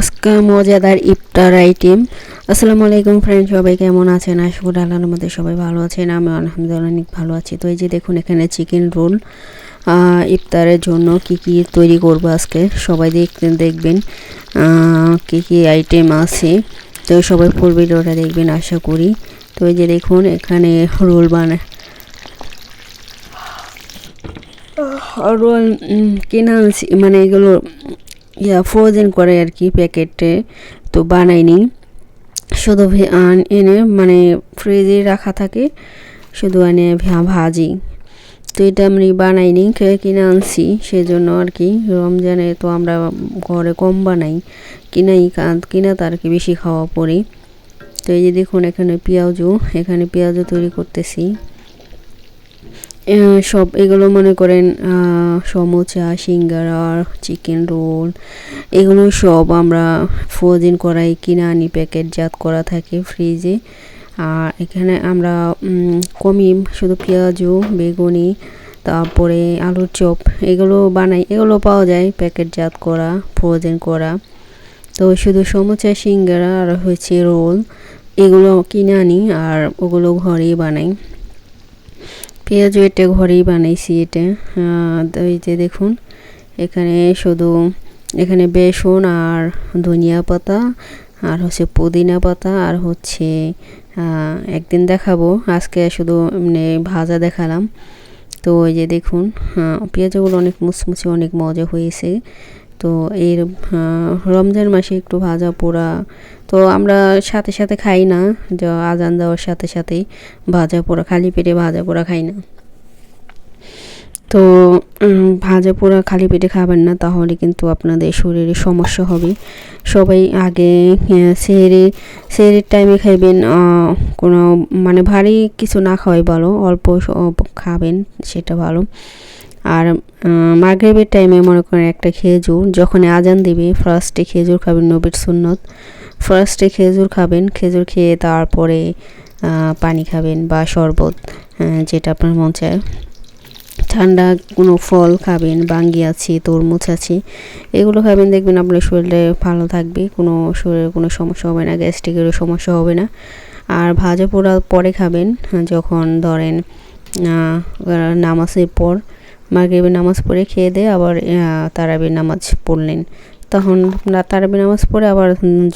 আজকে মজাদার ইফতার আইটেম। আসসালামু আলাইকুম ফ্রেন্ড সবাই কেমন আছেন? আশা করি আল্লাহর মধ্যে সবাই ভালো আছেন। আমি আলহামদুলিল্লাহ অনেক ভালো আছি। তো এই যে দেখুন এখানে চিকেন রোল ইফতারের জন্য কি কি তৈরি করব আজকে? সবাই দেখবেন আহ, কি কি আইটেম আছে। তো সবাই ফুল ভিডিওটা দেখবেন আশা করি। তো এই যে দেখুন এখানে রোল বানায় রোল কিনে মানে এগুলো ইয়া ফ্রোজেন করে আর কি প্যাকেটে তো বানাইনি শুধু এনে মানে ফ্রিজে রাখা থাকে, শুধু এনে ভাজি। তো এটা আমি বানাইনি খেয়ে কিনে আনছি, সেজন্য আর কি। রমজানে তো আমরা ঘরে কম বানাই, কিনাই কিনা তার কি বেশি খাওয়া পড়ে। তো এই যে দেখুন এখানে পেঁয়াজও এখানে পেঁয়াজও তৈরি করতেছি। সব এগুলো মনে করেন সমোচা, সিঙ্গারা চিকেন রোল এগুলো সব আমরা ফ্রোজেন করাই কিনে আনি প্যাকেটজাত করা থাকে ফ্রিজে আর এখানে আমরা কমই শুধু পেঁয়াজু, বেগুনি, তারপরে আলুর চপ, এগুলো বানাই। এগুলো পাওয়া যায় প্যাকেটজাত করা ফ্রোজেন করা। তো শুধু সমোচা, সিঙ্গারা আর হচ্ছে রোল এগুলো কিনে আনি আর ওগুলো ঘরেই বানাই। পেঁয়াজও এটা ঘরেই বানাইছি এটা। এই যে দেখুন, এখানে শুধু এখানে বেসন আর ধনিয়া পাতা, আর হচ্ছে পুদিনা পাতা, আর হচ্ছে একদিন দেখাবো। আজকে শুধু মানে ভাজা দেখালাম। তো ওই যে দেখুন পেঁয়াজগুলো অনেক মুচমুচে, অনেক মজা হয়েছে। তো এর রমজান মাসে একটু ভাজা পোড়া, তো আমরা সাথে সাথে খাই না আজান দেওয়ার সাথে সাথেই ভাজা পোড়া, খালি পেটে ভাজা পোড়া খাই না। তো ভাজা পোড়া খালি পেটে খাবেন না, তাহলে কিন্তু আপনাদের শরীরে সমস্যা হবে। সবাই আগে সেহরি সেহরির টাইমে খাইবেন কোনো মানে ভারী কিছু না খাওয়াই ভালো, অল্প খাবেন, সেটা ভালো। আর মাগরেবের টাইমে মনে করেন একটা খেজুর, যখন আজান দিবে ফার্স্টে খেজুর খাবেন নবীর সুন্নত। ফার্স্টে খেজুর খাবেন, খেজুর খেয়ে তারপরে পানি খাবেন বা শরবত যেটা আপনার মন চায়। ঠান্ডা কোনো ফল খাবেন বাঙ্গি আছে তরমুজ আছে এগুলো খাবেন দেখবেন আপনার শরীরে ভালো থাকবে কোনো শরীরে কোনো সমস্যা হবে না গ্যাস্ট্রিকেরও সমস্যা হবে না। আর ভাজা পোড়া পরে খাবেন যখন ধরেন নামাজের পর মাগরিবের নামাজ পড়ে খেয়ে দিয়ে আবার আহ, তারাবির নামাজ পড়লেন। তখন তারাবির নামাজ পড়ে আবার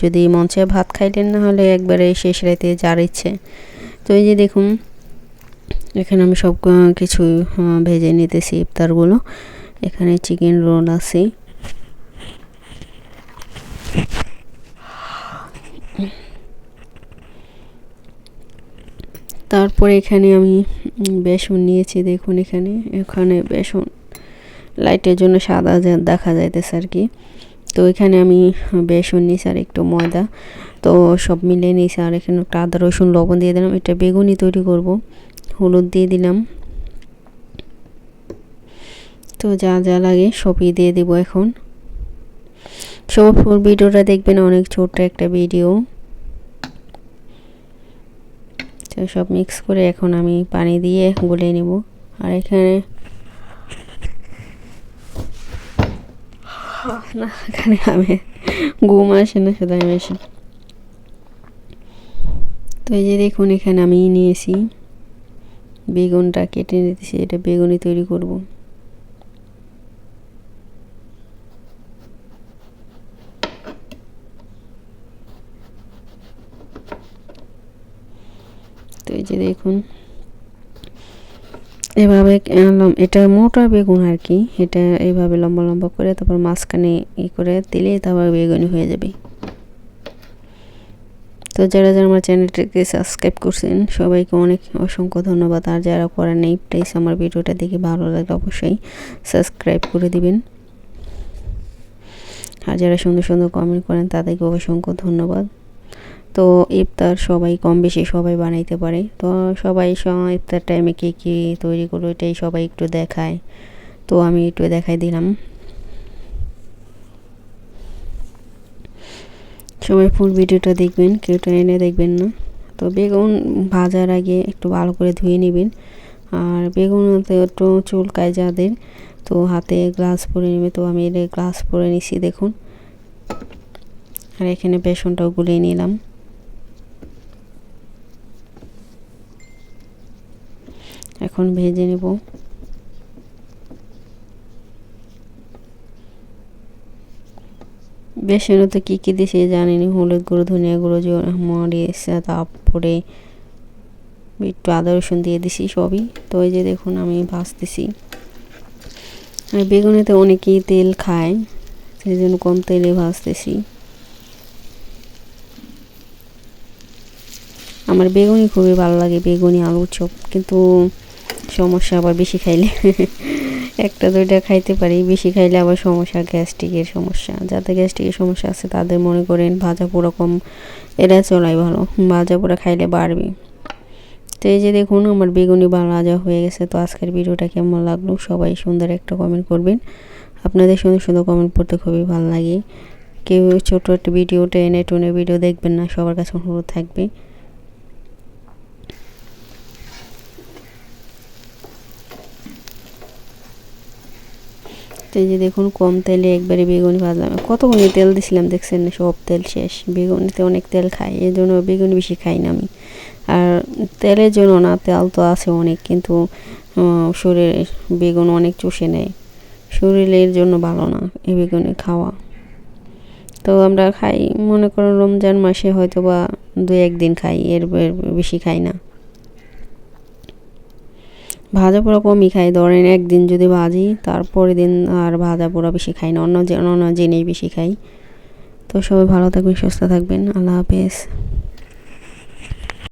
যদি মঞ্চে ভাত খাইলেন না হলে একবারে শেষ রাতে যার ইচ্ছে। তো এই যে দেখুন এখানে আমি সব কিছু ভেজে নিতেছি ইফতারগুলো। এখানে চিকেন রোল আছে। তারপরে এখানে আমি বেসন নিয়েছি, দেখুন এখানে। এখানে বেসন, লাইটের জন্য সাদা দেখা যাইতেছে আর কি। তো এখানে আমি বেসন নিয়েছি আর একটু ময়দা। তো সব মিলিয়ে নিয়েছি আর এখানে একটা আদা রসুন লবণ দিয়ে দিলাম। এটা বেগুনি তৈরি করব। হলুদ দিয়ে দিলাম। তো যা যা লাগে সবই দিয়ে দেবো এখন। সব ফুল ভিডিওটা দেখবেন, অনেক ছোট্ট একটা ভিডিও। তো সব মিক্স করে এখন আমি পানি দিয়ে গুলে নেব। আর এখানে আমি ঘুম আসে না শুধু আমি তো এই যে দেখুন, এখানে আমি নিয়েছি। বেগুনটা কেটে নিতেছি, এটা বেগুনি তৈরি করব। তো এই যে দেখুন, এভাবে এটা মোটা বেগুন আর কি, এটা এইভাবে লম্বা লম্বা করে, তারপর মাঝখানে ই করে দিলে তারপর বেগুনি হয়ে যাবে। তো যারা যারা আমার চ্যানেলটিকে সাবস্ক্রাইব করছেন, সবাইকে অনেক অসংখ্য ধন্যবাদ। আর যারা করেন নেই প্লিজ আমার ভিডিওটা দেখে ভালো লাগলে অবশ্যই সাবস্ক্রাইব করে দিবেন। আর যারা সুন্দর সুন্দর কমেন্ট করেন, তাদেরকে অসংখ্য ধন্যবাদ। তো ইফতার সবাই কম বেশি সবাই বানাইতে পারে। তো সবাই ইফতার টাইমে কী কী তৈরি করল, এটাই সবাই একটু দেখায়। তো আমি একটু দেখাই দিলাম। সবাই ফুল ভিডিওটা দেখবেন, কেউ এনে দেখবেন না। তো বেগুন ভাজার আগে একটু ভালো করে ধুয়ে নেবেন। আর বেগুনতে একটু চুলকায় যাদের, তো হাতে গ্লাস পরে নেবে। তো আমি এটা গ্লাস পরে নিছি, দেখুন। আর এখানে বেসনটাও গুলিয়ে নিলাম। এখন ভেজে নেব। বেসনে তো কী কী দিছে জানিনি। হলুদ গুঁড়ো, ধনিয়া গুঁড়ো মরিচ তারপরে একটু আদা, রসুন দিয়ে দিছি সবই। তো ওই যে দেখুন আমি ভাজতেছি। আর বেগুনেতে অনেকেই তেল খায় সেই জন্য কম তেলে ভাজতেছি। আমার বেগুনি খুবই ভালো লাগে, বেগুনি আলুর চপ, কিন্তু সমস্যা আবার বেশি খাইলে। একটা, দুইটা খাইতে পারি। বেশি খাইলে আবার সমস্যা, গ্যাস্ট্রিকের সমস্যা। যাদের গ্যাস্ট্রিকের সমস্যা আছে, তাদের মনে করেন ভাজা পোড়া কম, এরা চলাই ভালো। ভাজা পোড়া খাইলে বাড়বে। তো এই যে দেখুন, আমার বেগুনি ভাজা হয়ে গেছে। তো আজকের ভিডিওটা কেমন লাগল? সবাই সুন্দর একটা কমেন্ট করবেন। আপনাদের সুন্দর সুন্দর কমেন্ট পড়তে খুবই ভালো লাগে। কেউ ছোটো একটা ভিডিও টেনে টুনে ভিডিও দেখবেন না, সবার কাছে অনুরোধ থাকবে। তো এই যে দেখুন, কম তেলে একবারে বেগুনি ভাজলাম। কতগুলি তেল দিছিলাম দেখছেন সব তেল শেষ। বেগুনিতে অনেক তেল খাই এই জন্য বেগুনি বেশি খাই না আমি। আর তেলের জন্য না, তেল তো আছে অনেক, কিন্তু শরীরে বেগুন অনেক চষে নেয়। শরীরের জন্য ভালো না এই বেগুনি খাওয়া। তো আমরা খাই, মনে করো রমজান মাসে হয়তো বা দু একদিন খাই এর বেশি খাই না। ভাজা পোড়া কমই খাই। ধরেন একদিন যদি ভাজি তারপরে দিন আর ভাজা পোড়া বেশি খাই না, অন্য অন্য জিনিস বেশি খাই। তো সবাই ভালো থাকবেন, সুস্থ থাকবেন। আল্লাহ হাফেজ।